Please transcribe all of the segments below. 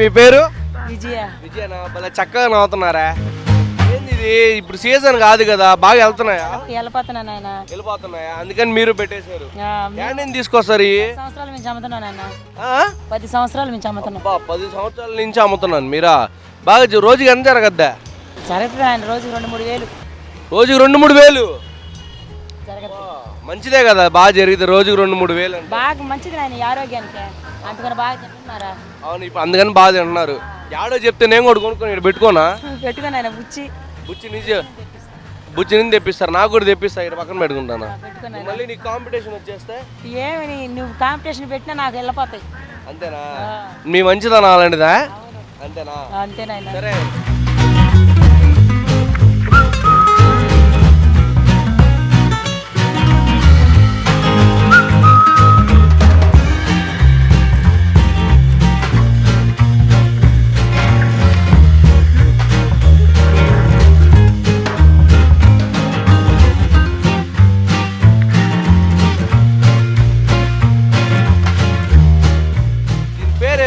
మీ పేరు? విజయ. విజయనా? భలే చక్కగా నవ్వుతున్నారా. ఇది ఇప్పుడు సీజన్ కాదు కదా బాగా వెళ్తున్నాయా? వెళ్ళిపోతున్నా నాయన. వెళ్ళిపోతున్నాయా? అందుకని మీరు పెట్టేశారు. ఏంటి తీసుకొస్తారు సంవత్సరాలు నుంచి అమ్ముతున్నా నాయన? పది సంవత్సరాలు నుంచి అమ్ముతున్నా అబ్బా పది సంవత్సరాల నుంచి అమ్ముతున్నాను మీరా? బాగా జ- రోజుకి ఎంత జరగద్దా? జరుగుతుంది ఆయన రోజుకి రెండు మూడు వేలు. రోజుకి రెండు మూడు వేలు? జరగదు. మంచిదే కదా బాగా జరిగితే రోజుకి రెండు మూడు వేలు అంటే. బాగా మంచిది నాయన ఈ ఆరోగ్యానికి. అందుకని బాగా తింటున్నారా? అవును ఇప్పుడు అందుకని బాగా తింటున్నారు. యాడో చెప్తే నేను కూడా కొనుక్కొని ఇక్కడ పెట్టుకోనా? పెట్టుకుని ఆయన బుచ్చి. బుచ్చి నుంచి బుచ్చి నుంచి తెప్పిస్తారు. నాకు కూడా తెప్పిస్తా ఇక్కడ పక్కన పెట్టుకుంటాను? మళ్ళీ నీకు కాంపిటీషన్ వచ్చేస్తే? ఏమి నువ్వు కాంపిటీషన్ పెట్టినా నాకు వెళ్ళిపోతాయి. అంతేనా. మీ మంచిదనం అలాంటిదా? అంతేనా? అంతే నాయన సరే.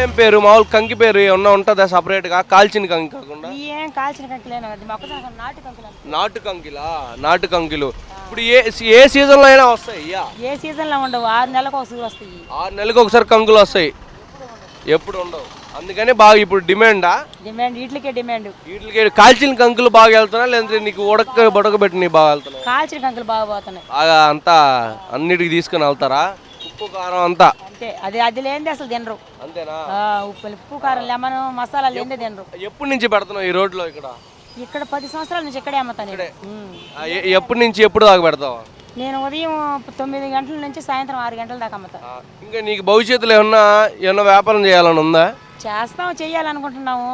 ఏం పేరు? మామూలు కంకి పేరు ఏమన్నా ఉంటుందా సపరేట్గా కాల్చిన కంకి కాకుండా? ఏం కాల్చిన కంకులేను అది మొక్కజొన్న నాటు కంకులు. నాటు కంకిలా? నాటు కంకిలు. ఇప్పుడు ఏ ఏ సీజన్లో అయినా వస్తాయి ఏ సీజన్లో ఉండవు ఆరు నెలలకు ఒకసారి వస్తాయి. ఆరు నెలలకు ఒకసారి కంకులు వస్తాయి. ఎప్పుడు ఉండవు. అందుకని బాగా ఇప్పుడు డిమాండా? డిమాండ్ వీటికే డిమాండ్. వీటికి కాల్చిన కంకులు బాగా వెళ్తున్నా లేదంటే నీకు ఉడక బుడకబెట్టినవి బాగా వెళ్తున్నాయి? కాల్చిన కంకులు బాగా పోతున్నాయి. బాగా అంతా అన్నిటికి తీసుకొని వెళ్తారా? ఉప్పు కారం అంతా? అంతే. అది అది లేనిది అసలు తినరు. అంతేనా? ఆ, ఉప్పు ఉప్పు కారం లెమన్ మసాలా లేనిదే తినరు. ఎప్పటి నుంచి పెడుతున్నావు ఈ రోడ్లో ఇక్కడ? ఇక్కడ పది సంవత్సరాల నుంచి ఇక్కడే అమ్ముతాను నేను. ఉమ్. ఆ, ఎ- ఎప్పటి నుంచి ఎప్పుడు దాకా పెడతావు? నేను ఉదయం తొమ్మిది గంటల నుంచి సాయంత్రం ఆరు గంటల దాకా అమ్ముతా ఆ, ఇంకా నీకు భవిష్యత్తులో ఏమన్నా ఏమన్నా వ్యాపారం చేయాలని ఉందా? చేస్తాం చెయ్యాలనుకుంటున్నాము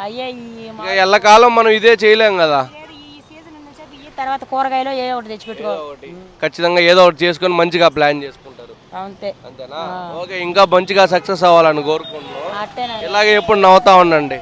అయ్యే ఈ మా- ఇంకా ఎల్లకాలం మనం ఇదే చేయలేం కదా? లేదు, ఈ సీజన్ నుంచి ఈ తర్వాత కూరగాయలు ఏ ఒకటి తెచ్చిపెట్టుకో. ఖచ్చితంగా ఏదో ఒకటి చేసుకొని మంచిగా ప్లాన్ చేసుకుంటారు అంతే. అంతేనా? ఓకే ఇంకా మంచిగా సక్సెస్ అవ్వాలని కోరుకుంటున్నాం. ఇలాగే ఎప్పుడు నవ్వుతా ఉండండి.